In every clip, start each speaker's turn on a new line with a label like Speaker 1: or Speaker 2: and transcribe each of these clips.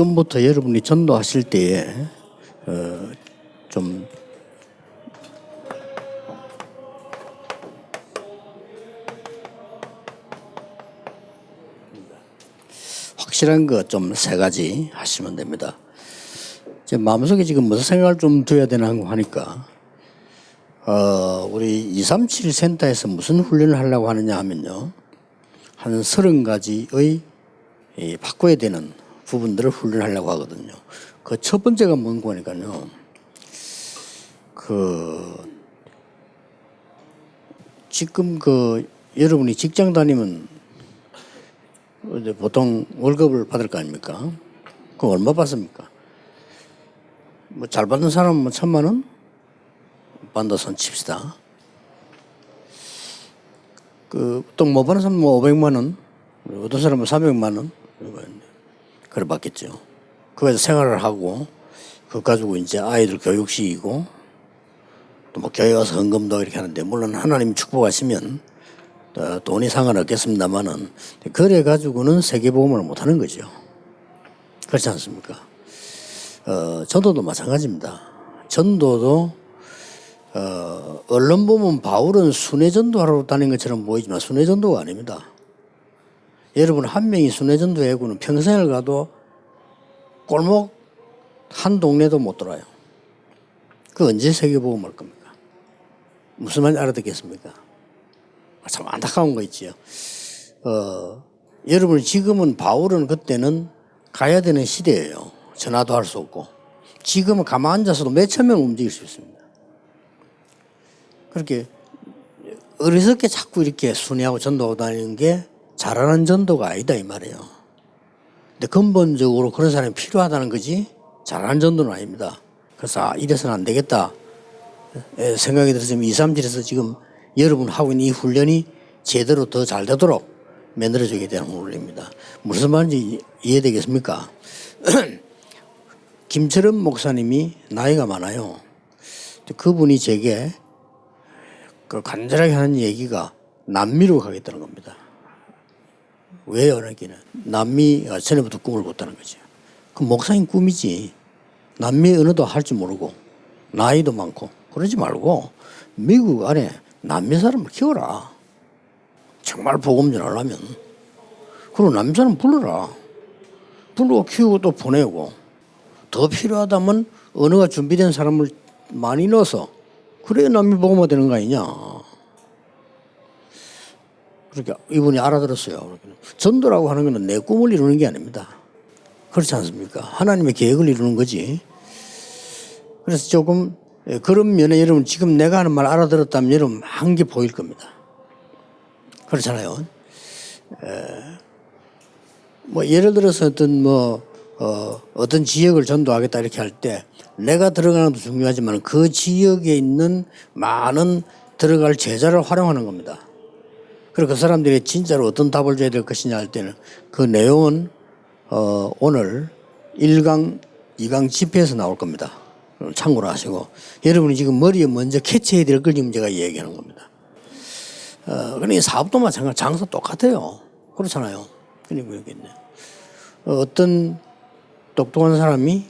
Speaker 1: 지금부터 여러분이 전도하실 때에 어, 좀 확실한 거 좀 세 가지 하시면 됩니다. 제 마음속에 지금 무슨 생각을 좀 둬야 되나 하니까 어, 우리 237 센터에서 무슨 훈련을 하려고 하느냐 하면요. 한 서른 가지의 이 바꿔야 되는 부분들을 훈련하려고 하거든요. 그 첫 번째가 뭔 거니까요. 그 지금 그 여러분이 직장 다니면 이제 보통 월급을 받을 거 아닙니까? 그 얼마 받습니까? 뭐 잘 받는 사람은 뭐 천만 원손 칩시다. 그또못 받는 사람은 뭐 500만 원, 어떤 사람은 300만 원 그래 받겠죠. 그래서 생활을 하고 그거 가지고 이제 아이들 교육시키고 또 뭐 교회 와서 헌금도 이렇게 하는데 물론 하나님 축복하시면 어, 돈이 상관없겠습니다만은 그래 가지고는 세계 보험을 못 하는 거죠. 그렇지 않습니까? 어, 전도도 마찬가지입니다. 전도도 어, 언론 보면 바울은 순회 전도하러 다닌 것처럼 보이지만 순회 전도가 아닙니다. 여러분 한 명이 순회 전도 해고는 평생을 가도 골목 한 동네도 못 돌아요. 그 언제 세계보험 할 겁니까? 무슨 말인지 알아듣겠습니까? 참 안타까운 거 있지요. 어, 여러분 지금은 바울은 그때는 가야 되는 시대예요. 전화도 할 수 없고. 지금은 가만 앉아서도 몇천 명 움직일 수 있습니다. 그렇게 어리석게 자꾸 이렇게 순회하고 전도하고 다니는 게 잘하는 전도가 아니다 이 말이에요. 근데 근본적으로 그런 사람이 필요하다는 거지 잘하는 전도는 아닙니다. 그래서 아, 이래서는 안 되겠다 에, 생각이 들었으면 2, 3, 7에서 지금 여러분 하고 있는 이 훈련이 제대로 더 잘 되도록 만들어주게 되는 훈련입니다. 무슨 말인지 이해되겠습니까? 김철은 목사님이 나이가 많아요. 그분이 제게 그 간절하게 하는 얘기가 남미로 가겠다는 겁니다. 왜요? 그러기는 남미가 전에부터 꿈을 꿨다는 거죠. 그 목사님 꿈이지. 남미 언어도 할 줄 모르고 나이도 많고 그러지 말고 미국 안에 남미 사람을 키워라. 정말 복음 전하려면. 그리고 남미 사람 불러라. 불러 키우고 또 보내고 더 필요하다면 언어가 준비된 사람을 많이 넣어서 그래야 남미 복음화 되는 거 아니냐. 그러니까 이분이 알아들었어요. 전도라고 하는 것은 내 꿈을 이루는 게 아닙니다. 그렇지 않습니까? 하나님의 계획을 이루는 거지. 그래서 조금 예, 그런 면에 여러분 지금 내가 하는 말 알아들었다면 여러분 한 게 보일 겁니다. 그렇잖아요. 에, 뭐 예를 들어서 어떤 뭐 어, 어떤 지역을 전도하겠다 이렇게 할 때 내가 들어가는 것도 중요하지만 그 지역에 있는 많은 들어갈 제자를 활용하는 겁니다. 그리고 그 사람들이 진짜로 어떤 답을 줘야 될 것이냐 할 때는 그 내용은 어, 오늘 1강, 2강 집회에서 나올 겁니다. 참고로 하시고 여러분이 지금 머리에 먼저 캐치해야 될 걸 지금 제가 얘기하는 겁니다. 어, 그러니 사업도 마찬가지, 장사 똑같아요. 그렇잖아요. 그리고 여기 있네. 어, 어떤 똑똑한 사람이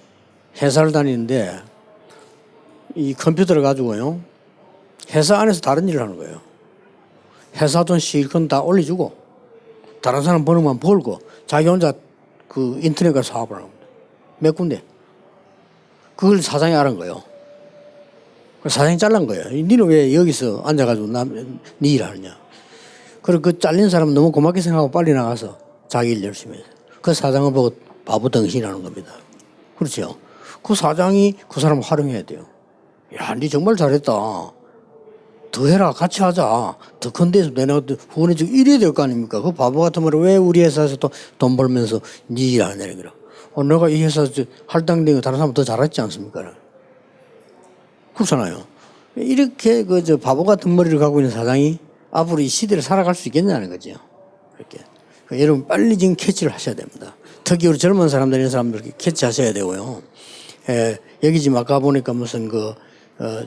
Speaker 1: 회사를 다니는데 이 컴퓨터를 가지고요. 회사 안에서 다른 일을 하는 거예요. 회사 돈 실컷 다 올려주고 다른 사람 것만 벌고 자기 혼자 그 인터넷 가서 사업을 합니다. 몇 군데. 그걸 사장이 알은 거예요. 사장이 잘란 거예요. 니는 왜 여기서 앉아가지고 남, 니 일 하느냐. 그리고 그 잘린 사람은 너무 고맙게 생각하고 빨리 나가서 자기 일 열심히 해요. 그 사장을 보고 바보 덩신이라는 겁니다. 그렇죠. 그 사장이 그 사람을 활용해야 돼요. 야, 니 정말 잘했다. 더 해라, 같이 하자. 더 큰 데서 내가 후원해주고 이래야 될 거 아닙니까? 그 바보 같은 말을 왜 우리 회사에서 또 돈 벌면서 니일 하느냐, 그래. 어, 내가 이 회사 할당된 거 다른 사람 더 잘했지 않습니까? 그렇잖아요. 이렇게 그 저 바보 같은 머리를 갖고 있는 사장이 앞으로 이 시대를 살아갈 수 있겠냐는 거죠. 이렇게. 그러니까 여러분 빨리 지금 캐치를 하셔야 됩니다. 특히 우리 젊은 사람들 이런 사람들 이렇게 캐치하셔야 되고요. 에, 여기 지금 아까 보니까 무슨 그 어,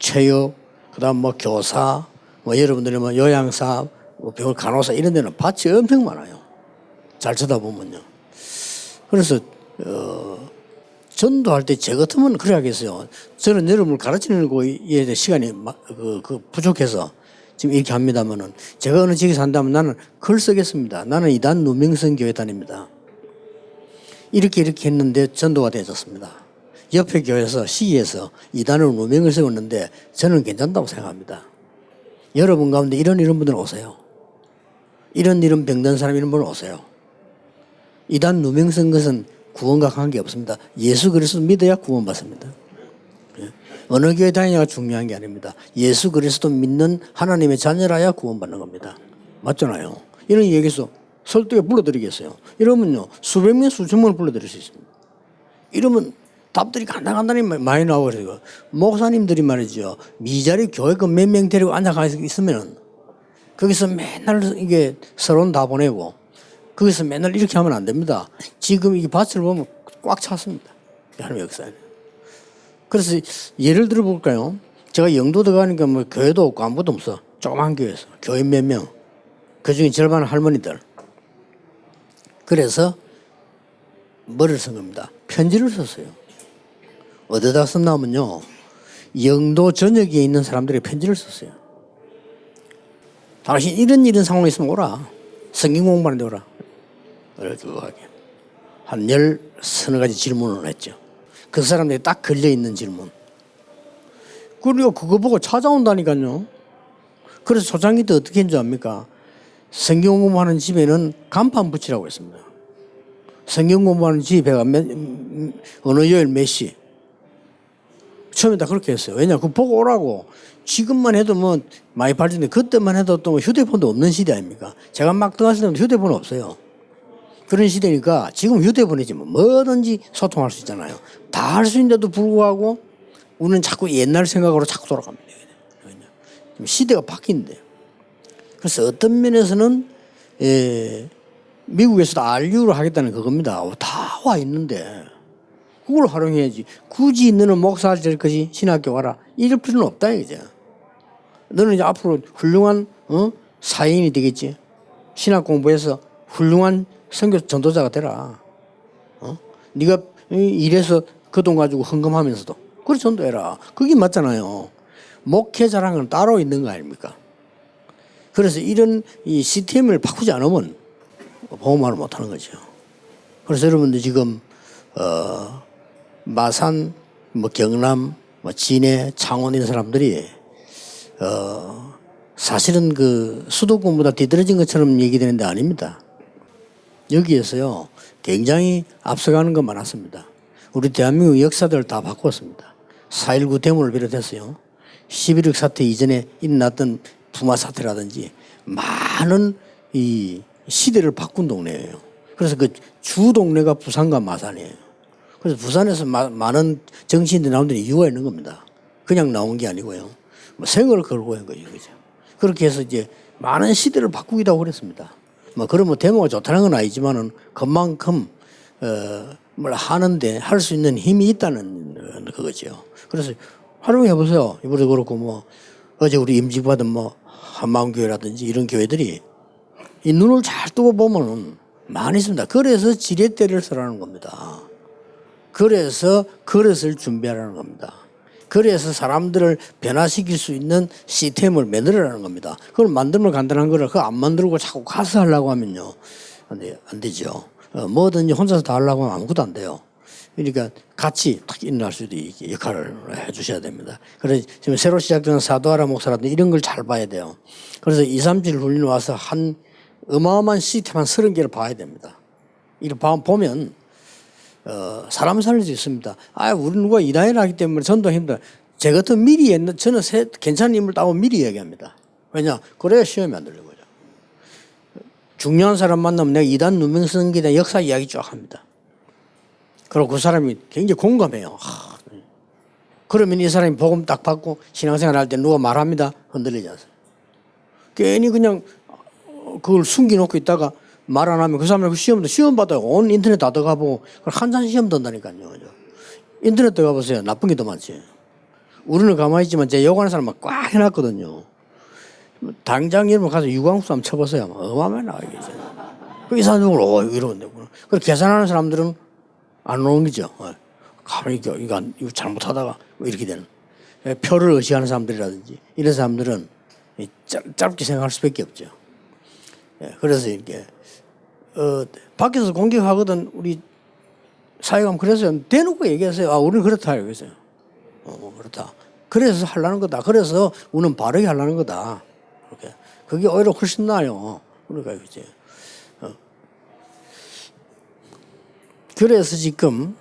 Speaker 1: 체육, 그다음 뭐 교사, 뭐 여러분들이 뭐 요양사, 뭐 병원 간호사 이런 데는 밭이 엄청 많아요. 잘 쳐다보면요. 그래서 어, 전도할 때 제 같으면 그래 야겠어요. 저는 여러분을 가르치는 거에 시간이 마- 그, 그 부족해서 지금 이렇게 합니다만은 제가 어느 지역에 산다면 나는 글 쓰겠습니다. 나는 이단 누명성 교회 다닙니다. 이렇게 이렇게 했는데 전도가 되어졌습니다. 옆에 교회에서 시에서 이단으로 누명을 세웠는데 저는 괜찮다고 생각합니다. 여러분 가운데 이런 이런 분들 오세요. 이런 이런 병든 사람 이런 분 오세요. 이단 누명 쓴 것은 구원과 관계 없습니다. 예수 그리스도 믿어야 구원받습니다. 예. 어느 교회 다니냐가 중요한 게 아닙니다. 예수 그리스도 믿는 하나님의 자녀라야 구원받는 겁니다. 맞잖아요. 이런 얘기해서 설득에 불러드리겠어요. 이러면요 수백 명 수천 명을 불러드릴 수 있습니다. 이러면 답들이 간단간단히 많이 나오거든요. 목사님들이 말이죠. 미자리 교회가 몇명 데리고 앉아가 있으면 거기서 맨날 이게 서론 다 보내고 거기서 맨날 이렇게 하면 안 됩니다. 지금 이 밭을 보면 꽉 찼습니다. 하나님 역사에. 그래서 예를 들어 볼까요? 제가 영도 들어가니까 뭐 교회도 없고 아무것도 없어. 조그만 교회에서. 교인 몇 명. 그 중에 절반은 할머니들. 그래서 뭐를 쓴 겁니다. 편지를 썼어요. 어디다 썼냐면요. 영도 전역에 있는 사람들의 편지를 썼어요. 당신 이런 이런 상황이 있으면 오라. 성경 공부하는데 오라. 이렇게 하게. 한 열 서너 가지 질문을 했죠. 그 사람들이 딱 걸려 있는 질문. 그리고 그거 보고 찾아온다니까요. 그래서 초창기 때 어떻게 했는지 압니까? 성경 공부하는 집에는 간판 붙이라고 했습니다. 성경 공부하는 집에가 몇, 음, 어느 요일 몇 시. 처음에 다 그렇게 했어요. 왜냐, 그 보고 오라고. 지금만 해도 뭐 많이 발전돼. 그때만 해도 또 휴대폰도 없는 시대 아닙니까? 제가 막 들어갔을 때는 휴대폰 없어요. 그런 시대니까 지금 휴대폰이지 뭐 뭐든지 소통할 수 있잖아요. 다 할 수 있는데도 불구하고 우리는 자꾸 옛날 생각으로 자꾸 돌아갑니다. 시대가 바뀐대요. 그래서 어떤 면에서는 예, 미국에서도 RU를 하겠다는 그겁니다. 다 와 있는데 그걸 활용해야지. 굳이 너는 목사 될 것이 신학교 가라. 이럴 필요는 없다 이거죠. 너는 이제 앞으로 훌륭한 어? 사인이 되겠지. 신학 공부해서 훌륭한 선교 전도자가 되라. 어? 네가 이래서 그 돈 가지고 헌금하면서도 그래 전도해라. 그게 맞잖아요. 목회자라는 건 따로 있는 거 아닙니까? 그래서 이런 이 시스템을 바꾸지 않으면 보험을 못 하는 거죠. 그래서 여러분들 지금 어 마산 뭐 경남 뭐 진해 창원 이런 사람들이 어 사실은 그 수도권보다 뒤떨어진 것처럼 얘기되는데 아닙니다. 여기에서요 굉장히 앞서가는 거 많았습니다. 우리 대한민국 역사들 다 바꿨습니다. 4.19 데모를 비롯해서요. 11.6 사태 이전에 일어났던 부마 사태라든지 많은 이 시대를 바꾼 동네예요. 그래서 그 주 동네가 부산과 마산이에요. 그래서 부산에서 마- 많은 정치인들이 나온 데는 이유가 있는 겁니다. 그냥 나온 게 아니고요. 뭐 생을 걸고 한 거죠. 그죠? 그렇게 해서 이제 많은 시대를 바꾸기도 하고 그랬습니다. 뭐 그러면 데모가 좋다는 건 아니지만은 그만큼 어, 뭘 하는데 할 수 있는 힘이 있다는 어, 그거죠. 그래서 활용해 보세요. 이번에 그렇고 뭐 어제 우리 임직 받은 뭐 한마음교회라든지 이런 교회들이 이 눈을 잘 뜨고 보면은 많이 있습니다. 그래서 지렛대를 쓰라는 겁니다. 그래서 그릇을 준비하라는 겁니다. 그래서 사람들을 변화시킬 수 있는 시스템을 만들어라는 겁니다. 그걸 만들면 간단한 거를 그거 안 만들고 자꾸 가서 하려고 하면요. 안, 돼, 안 되죠. 어, 뭐든지 혼자서 다 하려고 하면 아무것도 안 돼요. 그러니까 같이 탁 일어날 수도 있게 역할을 해 주셔야 됩니다. 그래서 지금 새로 시작되는 사도하라 목사라든지 이런 걸 잘 봐야 돼요. 그래서 2, 3주 훈련 와서 한 어마어마한 시스템 한 30개를 봐야 됩니다. 봐- 보면 어, 사람 살릴 수 있습니다. 아, 우리 누가 이단이라 하기 때문에 전도 힘들어. 제 같은 미리 옛날, 저는 새, 괜찮은 인물 따고 미리 얘기합니다. 왜냐? 그래야 시험이 안 들리는 거죠. 중요한 사람 만나면 내가 이단 누명 쓰는 게 역사 이야기 쫙 합니다. 그리고 그 사람이 굉장히 공감해요. 하, 그러면 이 사람이 복음 딱 받고 신앙생활 할 때 누가 말합니다. 흔들리지 않습니다. 괜히 그냥 그걸 숨겨놓고 있다가 말 안 하면 그 사람이 시험도 시험 받아요. 온 인터넷 다 들어가보고 한잔 시험 든다니까요. 그죠? 인터넷 들어가보세요. 나쁜 게 더 많지. 우리는 가만히 있지만 제 욕하는 사람 꽉 해놨거든요. 당장 여러분 가서 유광수 한번 쳐보세요. 어마어마해 나와요. 이 사람들 어 이러는데. 그리고 계산하는 사람들은 안 오는 거죠. 어. 가만히 이거, 이거, 안- 이거 잘못하다가 뭐 이렇게 되는. 예, 표를 의식하는 사람들이라든지 이런 사람들은 이 짧, 짧게 생각할 수밖에 없죠. 예, 그래서 이렇게 어, 밖에서 공격하거든 우리 사회감 그래서 대놓고 얘기하세요. 아, 우리는 그렇다 이거죠. 어, 그렇다. 그래서 하려는 거다. 그래서 우리는 바르게 하려는 거다. 이렇게. 그게 오히려 훨씬 나아요. 그러니까 이제. 어. 그래서 지금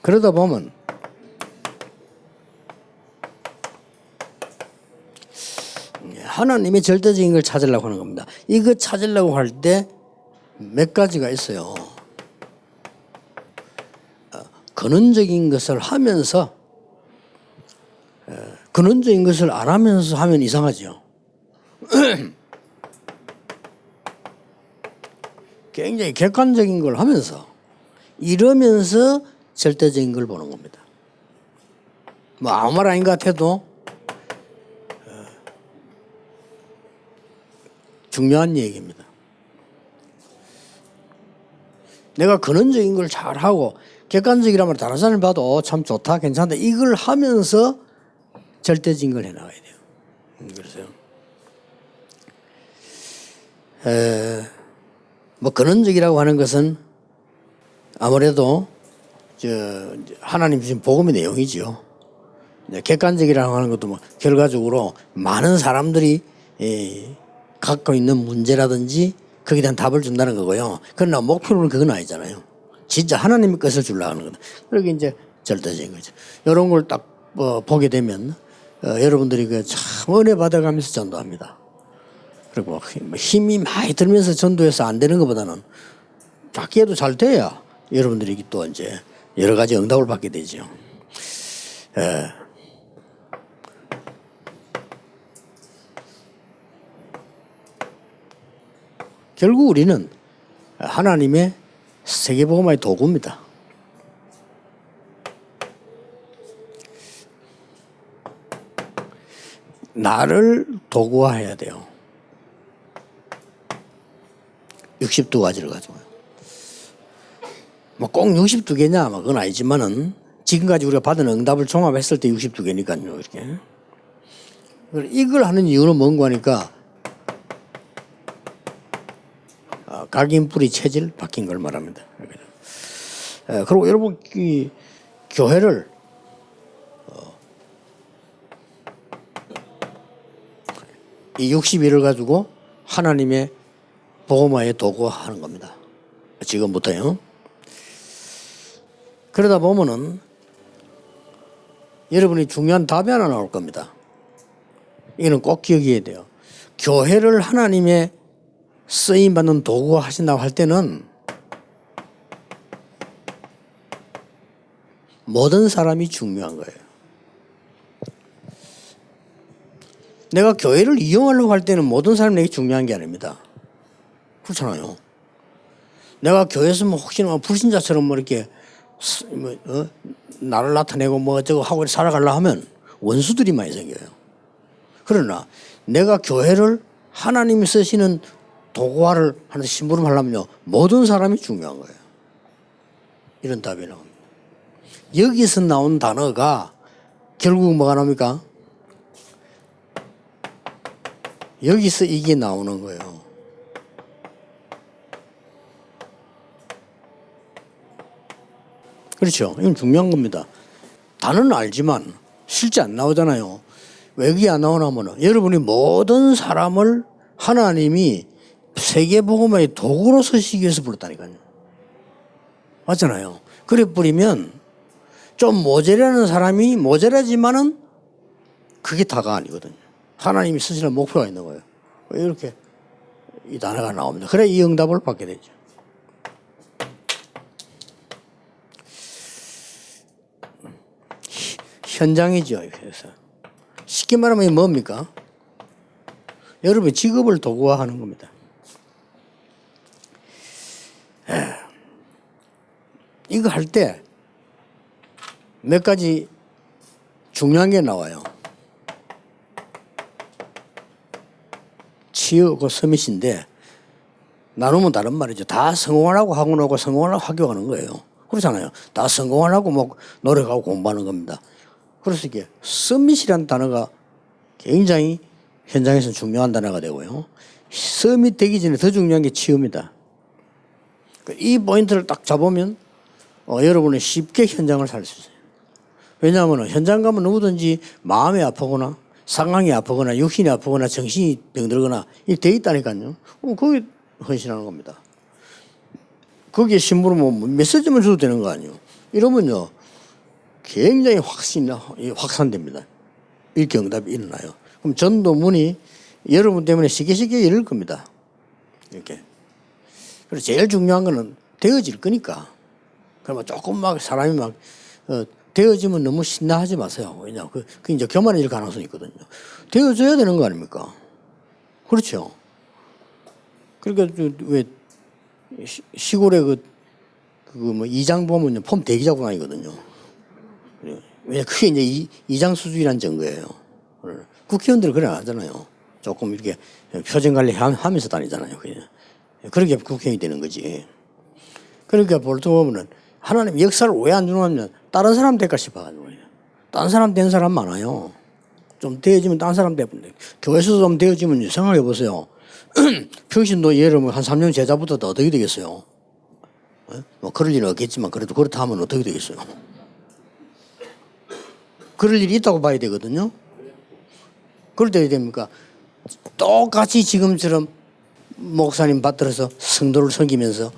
Speaker 1: 그러다 보면 하나님의 절대적인 걸 찾으려고 하는 겁니다. 이거 찾으려고 할 때 몇 가지가 있어요. 어, 근원적인 것을 하면서 어, 근원적인 것을 안 하면서 하면 이상하죠. 굉장히 객관적인 걸 하면서 이러면서 절대적인 걸 보는 겁니다. 뭐 아무 말 아닌 것 같아도 어, 중요한 얘기입니다. 내가 근원적인 걸 잘하고 객관적이라면 다른 사람을 봐도 참 좋다 괜찮다 이걸 하면서 절대적인 걸 해나가야 돼요. 음, 그래서요. 에, 뭐 근원적이라고 하는 것은 아무래도 저 하나님 주신 복음의 내용이지요. 이제 객관적이라고 하는 것도 뭐 결과적으로 많은 사람들이 예, 갖고 있는 문제라든지 거기에 대한 답을 준다는 거고요. 그러나 목표는 그건 아니잖아요. 진짜 하나님의 것을 주려고 하는 거다. 그러게 이제 절대적인 거죠. 이런 걸딱 어, 보게 되면 어, 여러분들이 그참 은혜 받아가면서 전도합니다. 그리고 힘이 많이 들면서 전도해서 안 되는 것보다는 작게도 잘 돼야 여러분들이 또 이제 여러 가지 응답을 받게 되죠. 예. 결국 우리는 하나님의 세계복음화의 도구입니다. 나를 도구화해야 돼요. 62가지를 가지고요. 뭐꼭 62개냐, 뭐 그건 아니지만은 지금까지 우리가 받은 응답을 종합했을 때 62개니까요, 이렇게. 이걸 하는 이유는 뭔가 하니까 아, 각인뿌리 체질 바뀐 걸 말합니다. 에, 그리고 여러분 이 교회를 어, 이 61을 가지고 하나님의 복음화의 도구하는 겁니다. 지금부터요. 그러다 보면은 여러분이 중요한 답이 하나 나올 겁니다. 이거는 꼭 기억해야 돼요. 교회를 하나님의 쓰임 받는 도구가 하신다고 할 때는 모든 사람이 중요한 거예요. 내가 교회를 이용하려고 할 때는 모든 사람이 내게 중요한 게 아닙니다. 그렇잖아요. 내가 교회에서 뭐 혹시나 뭐 불신자처럼 뭐 이렇게 스- 뭐, 어? 나를 나타내고 뭐 어쩌고 하고 살아가려 하면 원수들이 많이 생겨요. 그러나 내가 교회를 하나님이 쓰시는 도구화를 하는 심부름 하려면요 모든 사람이 중요한 거예요. 이런 답이 나옵니다. 여기서 나온 단어가 결국 뭐가 나옵니까? 여기서 이게 나오는 거예요. 그렇죠. 이건 중요한 겁니다. 단어는 알지만 실제 안 나오잖아요. 왜 그게 안 나오냐면 여러분이 모든 사람을 하나님이 세계복음의 도구로 쓰시기 위해서 불렀다니까요. 맞잖아요. 그래 버리면 좀 모자라는 사람이 모자라지만은 그게 다가 아니거든요. 하나님이 쓰시는 목표가 있는 거예요. 이렇게 이 단어가 나옵니다. 그래 이 응답을 받게 되죠. 현장이죠. 그래서 쉽게 말하면 뭡니까? 여러분 직업을 도구화하는 겁니다. 이거 할 때 몇 가지 중요한 게 나와요. 치유고 서밋인데 나누면 다른 말이죠. 다 성공하라고 하고 나고 성공하라고 하고 하는 거예요. 그렇잖아요. 다 성공하라고 뭐 노력하고 공부하는 겁니다. 그래서 이게 서밋이라는 단어가 굉장히 현장에서 중요한 단어가 되고요. 서밋 되기 전에 더 중요한 게 치유입니다. 그이 포인트를 딱 잡으면 어, 여러분은 쉽게 현장을 살 수 있어요. 왜냐하면 현장 가면 누구든지 마음이 아프거나 상황이 아프거나 육신이 아프거나 정신이 병들거나 이게 돼 있다니까요. 어, 거기 헌신하는 겁니다. 거기에 심부름 뭐 메시지만 줘도 되는 거 아니에요. 이러면요 굉장히 확신 확산됩니다. 이렇게 응답이 일어나요. 그럼 전도문이 여러분 때문에 쉽게 쉽게 열릴 겁니다. 이렇게. 그래서 제일 중요한 거는 되어질 거니까. 그러면 조금 막 사람이 막 어, 되어지면 너무 신나하지 마세요. 왜냐, 그, 그 이제 교만해질 가능성이 있거든요. 되어져야 되는 거 아닙니까? 그렇죠. 그러니까 시- 시골에 그, 그뭐 이장 보면 폼 대기 잡고 다니거든요. 그래요. 왜냐, 그게 이제 이, 이장 수준이란 증거예요. 오늘 국회의원들 그래 안 하잖아요. 조금 이렇게 표정 관리 함- 하면서 다니잖아요. 그냥. 그렇게 국회의원이 되는 거지. 그러니까 보통 보면은 하나님 역사를 왜 안 주냐면 다른 사람 될까 싶어가지고 다른 사람 된 사람 많아요. 좀 되어지면 다른 사람 되는데 교회에서 좀 되어지면 생각해 보세요. 평신도 예를 한 3년 제자부터 더 어떻게 되겠어요? 어? 뭐 그럴 일은 없겠지만 그래도 그렇다 하면 어떻게 되겠어요? 그럴 일이 있다고 봐야 되거든요. 그럴 때 됩니까? 똑같이 지금처럼 목사님 받들어서 성도를 섬기면서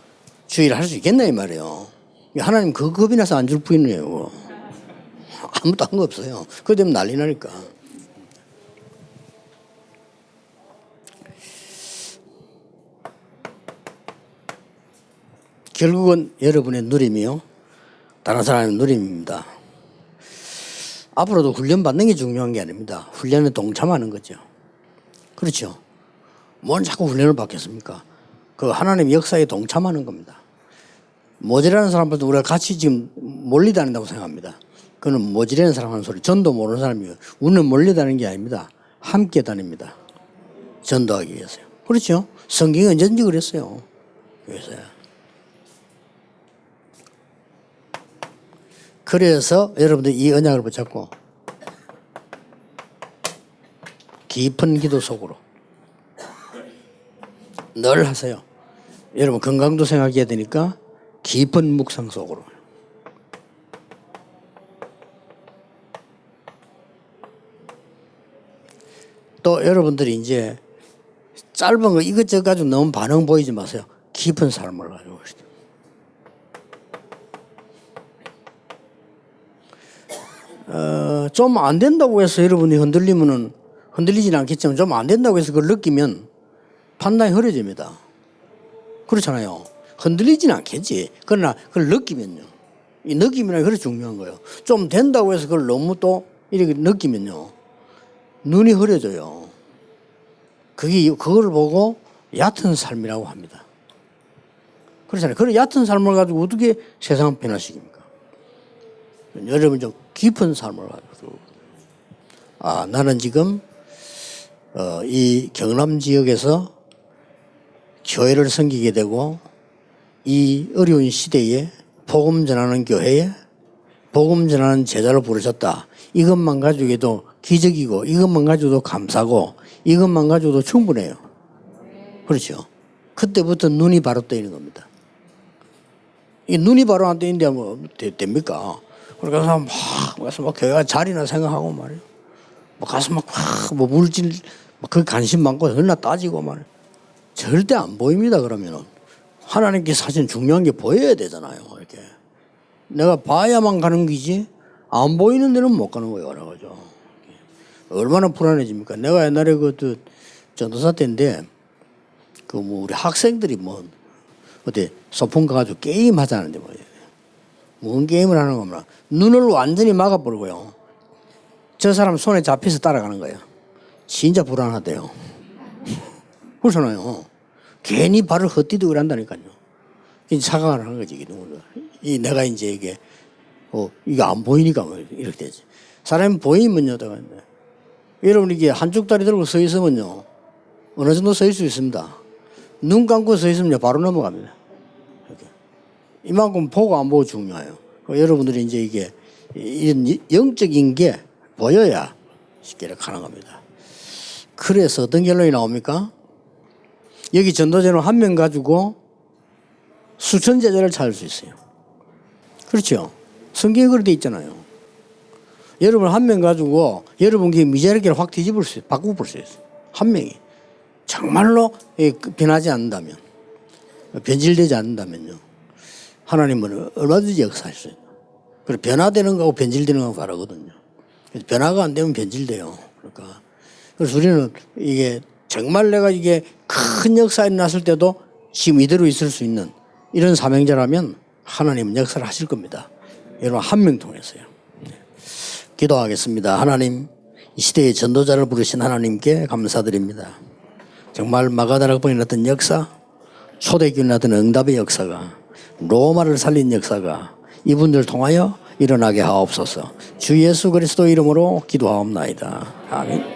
Speaker 1: 주의를 할 수 있겠나 이 말이에요. 하나님 그 겁이 나서 안 줄 뿐이에요. 아무도 한 거 없어요. 그거 되면 난리 나니까. 결국은 여러분의 누림이요. 다른 사람의 누림입니다. 앞으로도 훈련 받는 게 중요한 게 아닙니다. 훈련에 동참하는 거죠. 그렇죠. 뭔 자꾸 훈련을 받겠습니까? 그 하나님 역사에 동참하는 겁니다. 모질라는 사람들도 우리가 같이 지금 몰리 다닌다고 생각합니다. 그는 모질라는 사람 하는 소리. 전도 모르는 사람이에요. 우리는 몰리 다니는 게 아닙니다. 함께 다닙니다. 전도하기 위해서요. 그렇죠. 성경이 언제든지 그랬어요. 그래서요. 그래서 여러분들 이 언약을 붙잡고 깊은 기도 속으로 늘 하세요. 여러분 건강도 생각해야 되니까 깊은 묵상 속으로. 또 여러분들이 이제 짧은 거 이것저것 가지고 너무 반응 보이지 마세요. 깊은 삶을 가지고 계시다. 어, 좀 안 된다고 해서 여러분이 흔들리면은 흔들리지는 않겠지만 좀 안 된다고 해서 그걸 느끼면 판단이 흐려집니다. 그렇잖아요. 흔들리지는 않겠지. 그러나 그걸 느끼면요. 이게 그렇게 중요한 거예요. 좀 된다고 해서 그걸 너무 또 이렇게 느끼면요. 눈이 흐려져요. 그게, 그걸 보고 얕은 삶이라고 합니다. 그렇잖아요. 그런 얕은 삶을 가지고 어떻게 세상을 변화시킵니까? 여러분 좀 깊은 삶을 가지고. 아, 나는 지금, 어, 이 경남 지역에서 교회를 섬기게 되고 이 어려운 시대에 복음 전하는 교회에 복음 전하는 제자를 부르셨다. 이것만 가지고도 기적이고 이것만 가지고도 감사고 이것만 가지고도 충분해요. 그렇죠. 그때부터 눈이 바로 떠있는 겁니다. 이 눈이 바로 안 떠있는데 뭐 되- 됩니까? 그래서 막 가서 막 교회가 자리나 생각하고 말이에요. 뭐 가서 막뭐 물질 그 관심 많고 얼나 따지고 말이에요. 절대 안 보입니다. 그러면은 하나님께 사실 중요한 게 보여야 되잖아요. 이렇게 내가 봐야만 가는 기지 안 보이는 데는 못 가는 거예요. 그래가지고 얼마나 불안해집니까? 내가 옛날에 그 전도사 때인데 그 뭐 우리 학생들이 뭐 어디 소풍 가가지고 게임 하자는데 뭐예요. 뭔 게임을 하는 겁니까? 눈을 완전히 막아버리고요. 저 사람 손에 잡혀서 따라가는 거예요. 진짜 불안하대요. 그렇잖아요. 괜히 발을 헛디디고 이란다니까요. 이제 사과를 하는 거지, 누군가. 이 내가 이제 이게, 어, 이게 안 보이니까 뭐 이렇게 되지. 사람이 보이면요, 내가. 여러분 이게 한쪽 다리 들고 서 있으면요, 어느 정도 서 있을 수 있습니다. 눈 감고 서 있으면요, 바로 넘어갑니다. 이렇게. 이만큼 보고 안 보고 중요해요. 그 여러분들이 이제 이게 이런 영적인 게 보여야 쉽게 가능합니다. 그래서 어떤 결론이 나옵니까? 여기 전도자는 한 명 가지고 수천 제자를 찾을 수 있어요. 그렇죠? 성경에 그렇게 돼 있잖아요. 여러분 한 명 가지고 여러분 그 미자리기를 확 뒤집을 수, 바꾸볼 수 있어요. 한 명이. 정말로 예, 그 변하지 않는다면, 변질되지 않는다면요. 하나님은 얼마든지 있어요. 그리고 변화되는 거하고 변질되는 거하고 다르거든요. 변화가 안 되면 변질돼요. 그러니까. 그래서 우리는 이게 정말 내가 이게 큰 역사가 일어났을 때도 지금 이대로 있을 수 있는 이런 사명자라면 하나님은 역사를 하실 겁니다. 여러분 한 명 통해서요. 네. 기도하겠습니다. 하나님 이 시대의 전도자를 부르신 하나님께 감사드립니다. 정말 마가다락방에 났던 역사, 초대교회 났던 응답의 역사가 로마를 살린 역사가 이분들 통하여 일어나게 하옵소서. 주 예수 그리스도 이름으로 기도하옵나이다. 아멘.